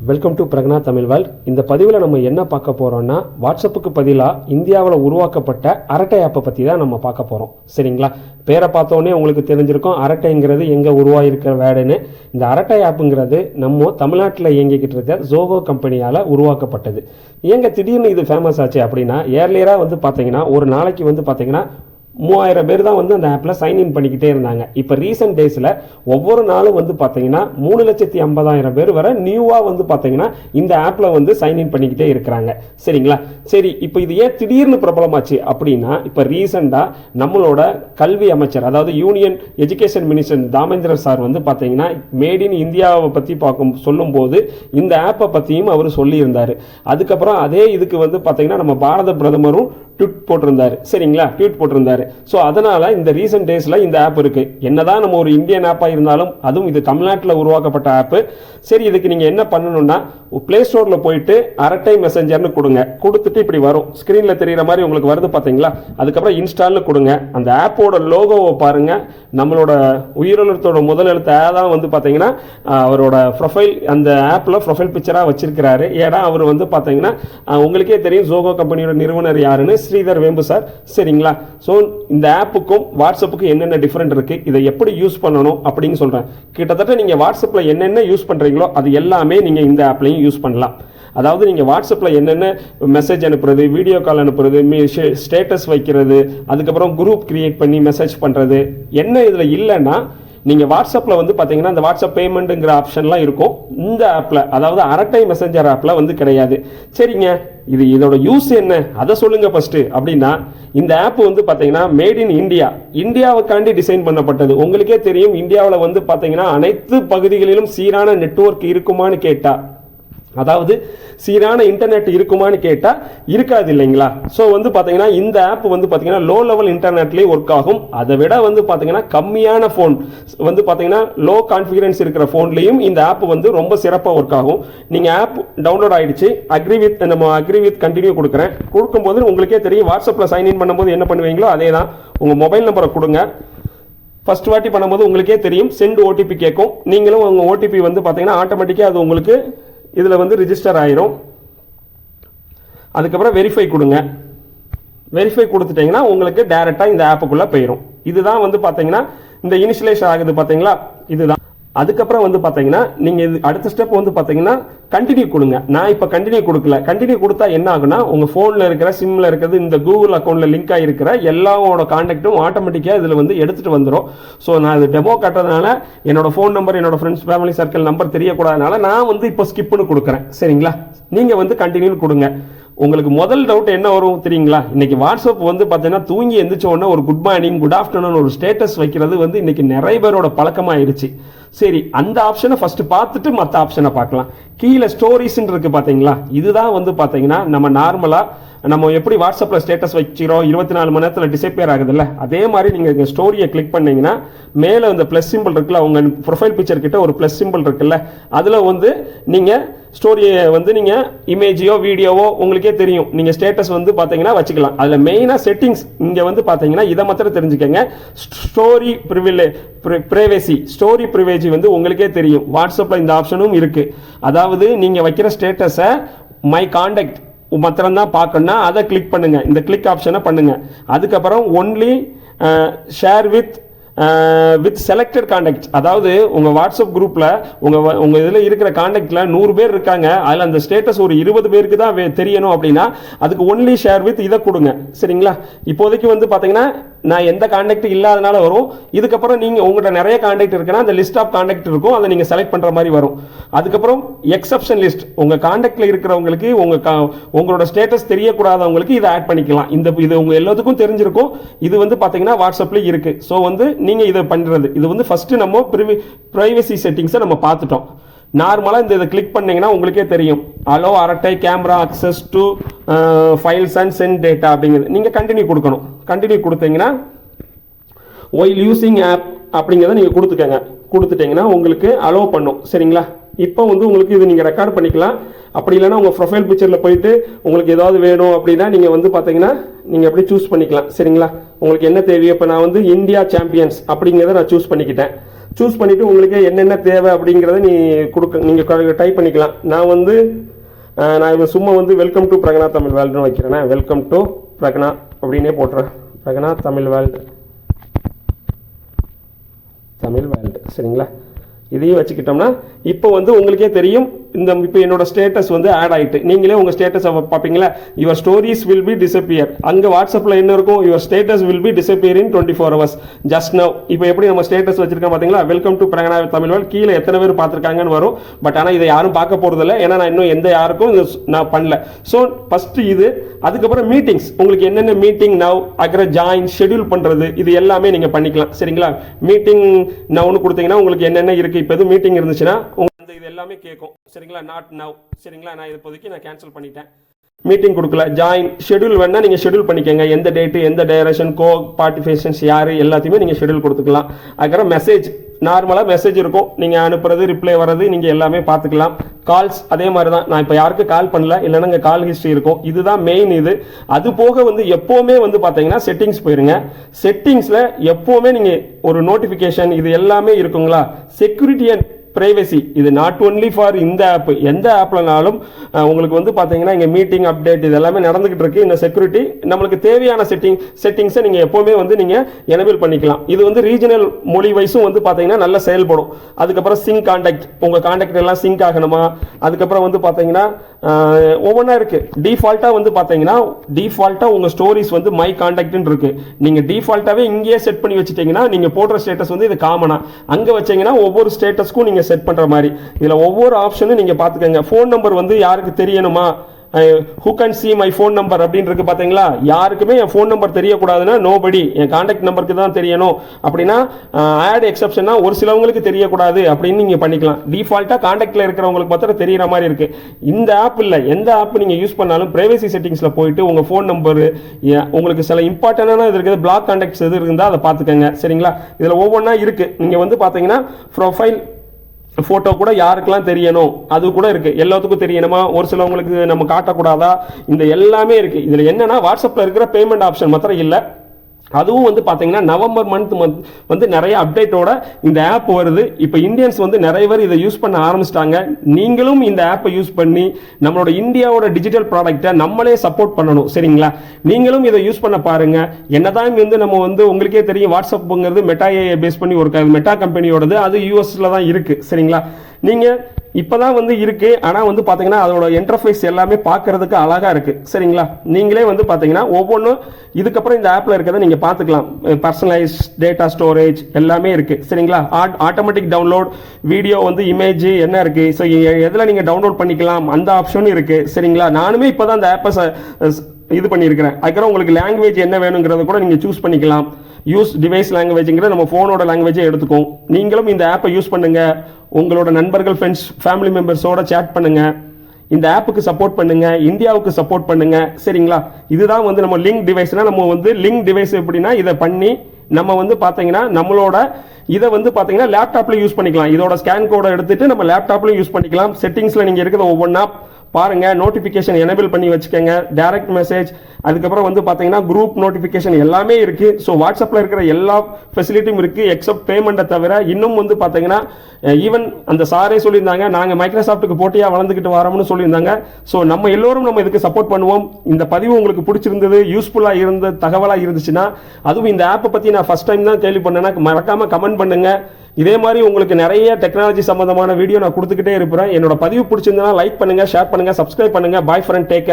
Welcome to Pragna Tamil world இந்த பதிவில் நம்ம என்ன பார்க்க போகிறோம்னா வாட்ஸ்அப்புக்கு பதிலாக இந்தியாவில் உருவாக்கப்பட்ட அரட்டை ஆப்பை பற்றி தான் நம்ம பார்க்க போகிறோம் சரிங்களா? பேரை பார்த்தோன்னே உங்களுக்கு தெரிஞ்சிருக்கும் அரட்டைங்கிறது எங்கே உருவாகிருக்கிற வேடுன்னு இந்த அரட்டை ஆப்புங்கிறது நம்ம தமிழ்நாட்டில் இயங்கிக்கிட்டு இருக்க ஜோகோ கம்பெனியால் உருவாக்கப்பட்டது. ஏங்க திடீர்னு இது ஃபேமஸ் ஆச்சு அப்படின்னா ஏர்லியராக வந்து பார்த்தீங்கன்னா ஒரு நாளைக்கு வந்து பார்த்தீங்கன்னா மூவாயிரம் பேர் தான் வந்து அந்த ஆப்பில் சைன்இன் பண்ணிக்கிட்டே இருந்தாங்க. இப்போ ரீசெண்ட் டேஸில் ஒவ்வொரு நாளும் வந்து பார்த்தீங்கன்னா மூணு லட்சத்தி ஐம்பதாயிரம் பேர் வரை நியூவாக வந்து பார்த்தீங்கன்னா இந்த ஆப்பில் வந்து சைன்இன் பண்ணிக்கிட்டே இருக்கிறாங்க. சரிங்களா? சரி இப்போ இது ஏன் திடீர்னு பிரபலமாச்சு அப்படின்னா இப்போ ரீசெண்டாக நம்மளோட கல்வி அமைச்சர் அதாவது யூனியன் எஜுகேஷன் மினிஸ்டர் தாமேந்திரர் சார் வந்து பார்த்தீங்கன்னா மேட் இன் இந்தியாவை பற்றி பார்க்கும் சொல்லும்போது இந்த ஆப்பை பற்றியும் அவர் சொல்லியிருந்தார். அதுக்கப்புறம் அதே இதுக்கு வந்து பார்த்தீங்கன்னா நம்ம பாரத பிரதமரும் ட்வீட் போட்டிருந்தாரு. சரிங்களா? ட்வீட் போட்டிருந்தாரு. ஸோ அதனால் இந்த ரீசெண்ட் டேஸில் இந்த ஆப் இருக்குது என்னதான் நம்ம ஒரு இந்தியன் ஆப்பாக இருந்தாலும் அதுவும் இது தமிழ்நாட்டில் உருவாக்கப்பட்ட ஆப்பு சரி இதுக்கு நீங்கள் என்ன பண்ணணும்னா பிளே ஸ்டோரில் போயிட்டு அரட்டை மெசஞ்சர்னு கொடுங்க. கொடுத்துட்டு இப்படி வரும். ஸ்க்ரீனில் தெரிகிற மாதிரி உங்களுக்கு வருது பார்த்தீங்களா அதுக்கப்புறம் இன்ஸ்டால்னு கொடுங்க. அந்த ஆப்போட லோகோவை பாருங்கள் நம்மளோட உயிரிழத்தோட முதல் எழுத்து தான் வந்து பார்த்தீங்கன்னா அவரோட ப்ரொஃபைல் அந்த ஆப்பில் ப்ரொஃபைல் பிக்சராக வச்சிருக்கிறாரு. ஏன்னா அவர் வந்து பார்த்தீங்கன்னா உங்களுக்கே தெரியும் ஜோகோ கம்பெனியோட நிறுவனர் யாருன்னு. ஸ்ரீதர் வேம்பு சார். சரிங்களா? ஸோ இந்த ஆப்புக்கும் வாட்ஸ்அப்புக்கும் என்னென்ன டிஃப்ரெண்ட் இருக்குது இதை எப்படி யூஸ் பண்ணணும் அப்படின்னு சொல்கிறேன் கிட்டத்தட்ட நீங்கள் வாட்ஸ்அப்பில் என்னென்ன யூஸ் பண்ணுறீங்களோ அது எல்லாமே நீங்கள் இந்த ஆப்லையும் யூஸ் பண்ணலாம். அதாவது நீங்கள் வாட்ஸ்அப்பில் என்னென்ன மெசேஜ் அனுப்புறது வீடியோ கால் அனுப்புறது ஸ்டேட்டஸ் வைக்கிறது அதுக்கப்புறம் குரூப் கிரியேட் பண்ணி மெசேஜ் பண்ணுறது என்ன இதில் இல்லைன்னா நீங்கள் வாட்ஸ்அப்பில் வந்து பார்த்தீங்கன்னா இந்த வாட்ஸ்அப் பேமெண்ட்டுங்கிற ஆப்ஷன்லாம் இருக்கும். இந்த ஆப்பில் அதாவது அரட்டை மெசஞ்சர் ஆப்பில் வந்து கிடையாது. சரிங்க இது இதோட யூஸ் என்ன? அதை சொல்லுங்க ஃபஸ்ட்டு அப்படின்னா இந்த ஆப் வந்து பார்த்தீங்கன்னா மேட் இன் இந்தியா இந்தியாவுக்காண்டி டிசைன் பண்ணப்பட்டது. உங்களுக்கே தெரியும் இந்தியாவில் வந்து பார்த்தீங்கன்னா அனைத்து பகுதிகளிலும் சீரான நெட்வொர்க் இருக்குமான்னு கேட்டால் அதாவது சீரான இன்டர்நெட் இருக்குமான்னு கேட்டால் இருக்காது இல்லைங்களா? ஸோ வந்து பார்த்தீங்கன்னா இந்த ஆப் வந்து பார்த்தீங்கன்னா லோ லெவல் இன்டர்நெட்லேயே ஒர்க் ஆகும். அதை விட வந்து பார்த்தீங்கன்னா கம்மியான ஃபோன் வந்து பார்த்தீங்கன்னா லோ கான்ஃபிகரன்ஸ் இருக்கிற ஃபோன்லேயும் இந்த ஆப் வந்து ரொம்ப சிறப்பாக ஒர்க் ஆகும். நீங்கள் ஆப் டவுன்லோட் ஆகிடுச்சு அக்ரி வித் நம்ம அக்ரி வித் கண்டினியூ கொடுக்குறேன். கொடுக்கும்போது உங்களுக்கே தெரியும் வாட்ஸ்அப்பில் சைன்இன் பண்ணும்போது என்ன பண்ணுவீங்களோ அதே தான் உங்கள் மொபைல் நம்பரை கொடுங்க. ஃபர்ஸ்ட் வாட்டி பண்ணும்போது உங்களுக்கே தெரியும் சென்ட் ஓடிபி கேட்கும். நீங்களும் உங்கள் ஓடிபி வந்து பார்த்தீங்கன்னா ஆட்டோமேட்டிக்காக அது உங்களுக்கு இதில் வந்து ரிஜிஸ்டர் ஆயிரும். அதுக்கப்புறம் வெரிஃபை கொடுங்க. வெரிஃபை கொடுத்துட்டீங்கன்னா உங்களுக்கு டேரெக்டாக இந்த ஆப்புக்குள்ளே போயிடும் இதுதான் வந்து பார்த்தீங்கன்னா இந்த இனிஷியலைஸ் ஆகுது பார்த்தீங்களா இதுதான். அதுக்கப்புறம் வந்து பார்த்தீங்கன்னா நீங்கள் இது அடுத்த ஸ்டெப் வந்து பார்த்தீங்கன்னா கண்டினியூ கொடுங்க. நான் இப்போ கண்டினியூ கொடுக்கல. கண்டினியூ கொடுத்தா என்ன ஆகுனா உங்கள் ஃபோனில் இருக்கிற சிம்மில் இருக்கிறது இந்த கூகுள் அக்கௌண்ட்டில் லிங்க் ஆகிருக்கிற எல்லாவோட காண்டாக்டும் ஆட்டோமேட்டிக்காக இதில் வந்து எடுத்துகிட்டு வந்துடும் ஸோ நான் இது டெமோ கட்டுறதுனால என்னோட ஃபோன் நம்பர் என்னோட ஃப்ரெண்ட்ஸ் ஃபேமிலி சர்க்கிள் நம்பர் தெரியக்கூடாதனால நான் வந்து இப்போ ஸ்கிப்னு கொடுக்குறேன். சரிங்களா? நீங்கள் வந்து கண்டினியூ கொடுங்க. உங்களுக்கு முதல் டவுட் என்ன வரும் தெரியுங்களா? இன்னைக்கு வாட்ஸ்அப் வந்து பார்த்தீங்கன்னா தூங்கி எந்திரிச்ச உடனே ஒரு குட் மார்னிங் குட் ஆஃப்டர்நூன் ஒரு ஸ்டேட்டஸ் வைக்கிறது வந்து இன்னைக்கு நிறைய பேரோட பழக்கமாயிருச்சு. சரி அந்த ஆப்ஷனை ஃபஸ்ட்டு பார்த்துட்டு மற்ற ஆப்ஷனை பார்க்கலாம். கீழே ஸ்டோரிஸ்ன்னு இருக்குது பார்த்தீங்களா? இதுதான் வந்து பார்த்தீங்கன்னா நம்ம நார்மலாக நம்ம எப்படி வாட்ஸ்அப்பில் ஸ்டேட்டஸ் வச்சுக்கிறோம் இருபத்தி நாலு மணி நேரத்தில் டிசப்பியர் ஆகுதுல்ல? அதே மாதிரி நீங்கள் இங்கே ஸ்டோரியை கிளிக் பண்ணிங்கன்னா மேலே இந்த ப்ளஸ் சிம்பிள் இருக்குல்ல உங்கள் ப்ரொஃபைல் பிக்சர் கிட்ட ஒரு ப்ளஸ் சிம்பிள் இருக்குல்ல அதில் வந்து நீங்கள் ஸ்டோரியை வந்து நீங்கள் இமேஜையோ வீடியோவோ உங்களுக்கே தெரியும். நீங்கள் ஸ்டேட்டஸ் வந்து பார்த்தீங்கன்னா வச்சுக்கலாம். அதில் மெயினாக செட்டிங்ஸ் இங்கே வந்து பார்த்தீங்கன்னா இதை மாத்திரம் தெரிஞ்சுக்கங்க. ஸ்டோரி ப்ரிவிலே ப்ரைவேசி ஸ்டோரி ப்ரிவேஜி வந்து உங்களுக்கே தெரியும். வாட்ஸ்அப்பில் இந்த ஆப்ஷனும் இருக்குது அதாவது நீங்கள் வைக்கிற ஸ்டேட்டஸை மை காண்டக்ட் மாத்திரம் தான் பார்க்கணும்னா அதை கிளிக் பண்ணுங்கள் இந்த கிளிக் ஆப்ஷனை பண்ணுங்கள் அதுக்கப்புறம் only share with with selected contact அதாவது உங்கள் வாட்ஸ்அப் குரூப்பில் உங்கள் உங்கள் இதில் இருக்கிற காண்டாக்டில் நூறு பேர் இருக்காங்க. அதில் அந்த ஸ்டேட்டஸ் ஒரு இருபது பேருக்கு தான் தெரியணும் அப்படின்னா அதுக்கு ஒன்லி ஷேர் வித் இதை கொடுங்க. சரிங்களா? இப்போதைக்கு வந்து பார்த்தீங்கன்னா நான் எந்த காண்டாக்ட் இல்லாதனால வரும். இதுக்கப்புறம் நீங்கள் உங்கள்கிட்ட நிறைய காண்டாக்ட் இருக்குன்னா அந்த லிஸ்ட் ஆஃப் காண்டாக்ட் இருக்கும். அதை நீங்கள் செலக்ட் பண்ணுற மாதிரி வரும். அதுக்கப்புறம் எக்ஸப்ஷன் லிஸ்ட் உங்கள் காண்டாக்டில் இருக்கிறவங்களுக்கு உங்கள் கா உங்களோட ஸ்டேட்டஸ் தெரியக்கூடாதவங்களுக்கு இதை ஆட் பண்ணிக்கலாம். இந்த இது உங்கள் எல்லாத்துக்கும் தெரிஞ்சிருக்கும். இது வந்து பார்த்தீங்கன்னா வாட்ஸ்அப்பில் இருக்குது ஸோ வந்து நீங்கள் இதை பண்ணுறது இது வந்து ஃபஸ்ட்டு நம்ம ப்ரிவி ப்ரைவசி செட்டிங்ஸை நம்ம பார்த்துட்டோம். நார்மலாக இந்த இதை கிளிக் பண்ணிங்கன்னா உங்களுக்கே தெரியும். Allow Arattai camera access to files and send data அப்படிங்கிறது. நீங்கள் கண்டினியூ கொடுக்கணும். கண்டினியூ கொடுத்தீங்கன்னா ஒயில் யூஸிங் ஆப் அப்படிங்கிறத நீங்கள் கொடுத்துக்கங்க. கொடுத்துட்டிங்கன்னா உங்களுக்கு அலோவ் பண்ணும். சரிங்களா? இப்போ வந்து உங்களுக்கு இது நீங்கள் ரெக்கார்ட் பண்ணிக்கலாம். அப்படி இல்லைன்னா உங்கள் ப்ரொஃபைல் பிக்சரில் போயிட்டு உங்களுக்கு ஏதாவது வேணும் அப்படின்னா நீங்கள் வந்து பார்த்தீங்கன்னா நீங்கள் அப்படி சூஸ் பண்ணிக்கலாம். சரிங்களா? உங்களுக்கு என்ன தேவையோ இப்போ நான் வந்து இந்தியா சாம்பியன்ஸ் அப்படிங்கிறத நான் சூஸ் பண்ணிக்கிட்டேன். சூஸ் பண்ணிவிட்டு உங்களுக்கு என்னென்ன தேவை அப்படிங்கிறத நீ கொடுக்க நீங்கள் டைப் பண்ணிக்கலாம். நான் வந்து நான் இப்போ சும்மா வந்து வெல்கம் டு பிரகனா தமிழ் வேர்ல்டுன்னு வைக்கிறேன்னா வெல்கம் டு பிரகனா அப்படின்னே போட்டுறேன். பிரகனா தமிழ் வேர்ல்டு தமிழ் வேர்ல்டு சரிங்களா? இதையும் வச்சுக்கிட்டோம்னா இப்போ வந்து உங்களுக்கே தெரியும் இந்த இப்போ என்னோட ஸ்டேட்டஸ் வந்து ஆட் ஆகிட்டு நீங்களே உங்கள் ஸ்டேட்டஸை பார்ப்பீங்களா? Your stories will be disappear அங்கே வாட்ஸ்அப்பில் என்ன இருக்கும்? Your status will be disappear in twenty four hours just now இப்போ எப்படி நம்ம ஸ்டேட்டஸ் வச்சிருக்கோம் பார்த்தீங்களா welcome to Pragna Tamil world கீழே எத்தனை பேர் பார்த்துருக்காங்கன்னு வரும். பட் ஆனால் இதை யாரும் பார்க்க போகிறதில்ல ஏன்னா நான் இன்னும் எந்த யாருக்கும் இது நான் பண்ணல. ஸோ ஃபஸ்ட்டு இது அதுக்கப்புறம் மீட்டிங்ஸ் உங்களுக்கு என்னென்ன மீட்டிங் நவ் அப்புறம் ஜாயின் ஷெட்யூல் பண்ணுறது இது எல்லாமே நீங்கள் பண்ணிக்கலாம். சரிங்களா? மீட்டிங் நவ்னு கொடுத்தீங்கன்னா உங்களுக்கு என்னென்ன இருக்குது இப்போ எதுவும் மீட்டிங் இருந்துச்சுன்னா அந்த இது எல்லாமே கேட்கும் சரிங்களா? நாட் நவ் சரிங்களா? நான் இப்போதைக்கு நான் கேன்சல் பண்ணிட்டேன். மீட்டிங் கொடுக்கல. ஜாயின் ஷெட்யூல் வேணா நீங்கள் ஷெட்யூல் பண்ணிக்கோங்க. எந்த டேட்டு எந்த டைரக்ஷன் கோ பார்ட்டிசிபேஷன்ஸ் யார் எல்லாத்தையுமே நீங்கள் ஷெட்யூல் கொடுத்துக்கலாம். அதுக்கப்புறம் மெசேஜ் நார்மலாக மெசேஜ் இருக்கும். நீங்கள் அனுப்புறது ரிப்ளை வர்றது நீங்கள் எல்லாமே பார்த்துக்கலாம். கால்ஸ் அதே மாதிரி தான் நான் இப்போ யாருக்கு கால் பண்ணல இல்லைன்னா இங்கே கால் ஹிஸ்ட்ரி இருக்கும். இதுதான் மெயின் இது. அது போக வந்து எப்போவுமே வந்து பார்த்தீங்கன்னா செட்டிங்ஸ் போயிருங்க. செட்டிங்ஸில் எப்போவுமே நீங்கள் ஒரு நோட்டிஃபிகேஷன் இது எல்லாமே இருக்குங்களா? செக்யூரிட்டி அண்ட் ப்ரைவசி இது நாட் ஒன்லி ஃபார் இந்த ஆப் எந்த ஆப்லனாலும் உங்களுக்கு வந்து பார்த்தீங்கன்னா இங்கே மீட்டிங் அப்டேட் இது எல்லாமே நடந்துகிட்டு இருக்கு. இந்த செக்யூரிட்டி நம்மளுக்கு தேவையான செட்டிங் செட்டிங்ஸை நீங்கள் எப்போவுமே வந்து நீங்கள் எனபிள் பண்ணிக்கலாம். இது வந்து ரீஜனல் மொழி வைஸும் வந்து பார்த்தீங்கன்னா நல்லா செயல்படும். அதுக்கப்புறம் சிங்க் காண்டாக்ட் உங்கள் காண்டாக்ட் எல்லாம் சிங்க் ஆகணுமா? அதுக்கப்புறம் வந்து பார்த்தீங்கன்னா ஒவ்வொன்றா இருக்குது டிஃபால்ட்டாக வந்து பார்த்தீங்கன்னா டிஃபால்ட்டாக உங்கள் ஸ்டோரிஸ் வந்து மை காண்டாக்ட்னு இருக்குது நீங்கள் டிஃபால்ட்டாகவே இங்கேயே செட் பண்ணி வச்சுட்டிங்கன்னா நீங்கள் போடுற ஸ்டேட்டஸ் வந்து இது காமனாக அங்கே வச்சீங்கன்னா ஒவ்வொரு ஸ்டேட்டஸ்க்கும் நீங்கள் செட் பண்ணுற மாதிரி. இதில் ஒவ்வொரு ஆப்ஷனும் நீங்கள் பார்த்துக்கோங்க ஃபோன் நம்பர் வந்து யாருக்கு தெரியணுமா? Who can see my phone number அப்படின்னு இருக்கு பார்த்தீங்களா? யாருக்குமே என் ஃபோன் நம்பர் தெரியக்கூடாதுன்னா நோபடி என் காண்டாக்ட் நம்பருக்கு தான் தெரியணும். அப்படின்னா ஆட் எக்ஸப்ஷனா ஒரு சிலவங்களுக்கு தெரியக்கூடாது அப்படின்னு நீங்கள் பண்ணிக்கலாம். டிஃபால்ட்டாக காண்டாக்டில் இருக்கிறவங்களுக்கு மாத்திரம் தெரியிற மாதிரி இருக்கு. இந்த ஆப் இல்லை. எந்த ஆப் நீங்கள் யூஸ் பண்ணாலும் பிரைவசி செட்டிங்ஸில் போயிட்டு உங்கள் ஃபோன் நம்பர் உங்களுக்கு சில இம்பார்ட்டண்டான இது இருக்குது பிளாக் காண்டாக்ட்ஸ் எது இருந்தால் அதை பார்த்துக்கோங்க. சரிங்களா? இதில் ஒவ்வொன்றா இருக்குது நீங்கள் வந்து பார்த்தீங்கன்னா ப்ரொஃபைல் ஃபோட்டோ கூட யாருக்கெல்லாம் தெரியணும்? அது கூட இருக்குது எல்லாத்துக்கும் தெரியணுமா? ஒரு சிலவங்களுக்கு நம்ம காட்டக்கூடாதா? இந்த எல்லாமே இருக்குது இதில் என்னென்னா வாட்ஸ்அப்பில் இருக்கிற பேமெண்ட் ஆப்ஷன் மாத்திரம் இல்லை. அதுவும் வந்து பார்த்தீங்கன்னா நவம்பர் மந்த் வந்து நிறைய அப்டேட்டோட இந்த ஆப் வருது. இப்போ இந்தியன்ஸ் வந்து நிறைய பேர் இதை யூஸ் பண்ண ஆரம்பிச்சிட்டாங்க. நீங்களும் இந்த ஆப்பை யூஸ் பண்ணி நம்மளோட இந்தியாவோட டிஜிட்டல் ப்ராடக்டை நம்மளே சப்போர்ட் பண்ணணும். சரிங்களா? நீங்களும் இதை யூஸ் பண்ண பாருங்க. என்னதான் வந்து நம்ம வந்து உங்களுக்கே தெரியும். வாட்ஸ்அப்புங்கிறது மெட்டா பேஸ் பண்ணி ஒரு மெட்டா கம்பெனியோடது அது யூஎஸ்ல தான் இருக்கு. சரிங்களா? நீங்கள் இப்போ தான் வந்து இருக்குது ஆனால் வந்து பார்த்தீங்கன்னா அதோட இன்டர்ஃபேஸ் எல்லாமே பார்க்குறதுக்கு அழகாக இருக்குது சரிங்களா? நீங்களே வந்து பார்த்தீங்கன்னா ஒவ்வொன்றும் இதுக்கப்புறம் இந்த ஆப்பில் இருக்கிறத நீங்கள் பார்த்துக்கலாம் பர்சனலைஸ் டேட்டா ஸ்டோரேஜ் எல்லாமே இருக்குது சரிங்களா? ஆட் ஆட்டோமேட்டிக் டவுன்லோட் வீடியோ வந்து இமேஜ் என்ன இருக்குது ஸோ எதில் நீங்கள் டவுன்லோட் பண்ணிக்கலாம்? அந்த ஆப்ஷனும் இருக்குது சரிங்களா? நானுமே இப்போ தான் அந்த ஆப்பை இது பண்ணியிருக்கிறேன். அதுக்கப்புறம் உங்களுக்கு லாங்குவேஜ் என்ன வேணுங்கிறத கூட நீங்கள் சூஸ் பண்ணிக்கலாம். யூஸ் டிவைஸ் லாங்குவேஜுங்கிற நம்ம ஃபோனோட லாங்குவேஜே எடுத்துக்கும் நீங்களும் இந்த ஆப்பை யூஸ் பண்ணுங்கள் உங்களோட நண்பர்கள் ஃப்ரெண்ட்ஸ் ஃபேமிலி மெம்பர்ஸோட சேட் பண்ணுங்கள் இந்த ஆப்புக்கு சப்போர்ட் பண்ணுங்க. இந்தியாவுக்கு சப்போர்ட் பண்ணுங்க. சரிங்களா? இதுதான் வந்து நம்ம லிங்க் டிவைஸ்னா நம்ம வந்து லிங்க் டிவைஸ் எப்படின்னா இதை பண்ணி நம்ம வந்து பார்த்தீங்கன்னா நம்மளோட இதை வந்து பார்த்தீங்கன்னா லேப்டாப்ல யூஸ் பண்ணிக்கலாம். இதோட ஸ்கேன் கோடை எடுத்துட்டு நம்ம லேப்டாப்லையும் யூஸ் பண்ணிக்கலாம். செட்டிங்ஸில் நீங்கள் இருக்கிற ஒவ்வொன்றா பாருங்கள் நோட்டிஃபிகேஷன் எனேபிள் பண்ணி வச்சுக்கோங்க டேரக்ட் மெசேஜ் அதுக்கப்புறம் வந்து பார்த்தீங்கன்னா குரூப் நோட்டிஃபிகேஷன் எல்லாமே இருக்குது ஸோ வாட்ஸ்அப்பில் இருக்கிற எல்லா ஃபெசிலிட்டியும் இருக்குது எக்ஸப்ட் பேமெண்ட்டை தவிர இன்னும் வந்து பார்த்தீங்கன்னா ஈவன் அந்த சாரே சொல்லியிருந்தாங்க நாங்கள் மைக்ரோசாஃப்ட்டுக்கு போட்டியாக வளர்ந்துக்கிட்டு வரோம்னு சொல்லியிருந்தாங்க. ஸோ நம்ம எல்லோரும் நம்ம இதுக்கு சப்போர்ட் பண்ணுவோம். இந்த பதிவு உங்களுக்கு பிடிச்சிருந்தது யூஸ்ஃபுல்லாக இருந்த தகவலாக இருந்துச்சுன்னா அதுவும் இந்த ஆப்பை பற்றி நான் ஃபர்ஸ்ட் டைம் தான் கேள்வி பண்ணேன்னா மறக்காமல் கமெண்ட் பண்ணுங்கள் இதே மாதிரி உங்களுக்கு நிறைய டெக்னாலஜி சம்பந்தமான வீடியோ நான் கொடுத்துக்கிட்டே இருப்பேன். என்னோட பதிவு பிடிச்சிருந்தனா லைக் பண்ணுங்க ஷேர் பண்ணுங்க சப்ஸ்கிரைப் பண்ணுங்க. Bye friend take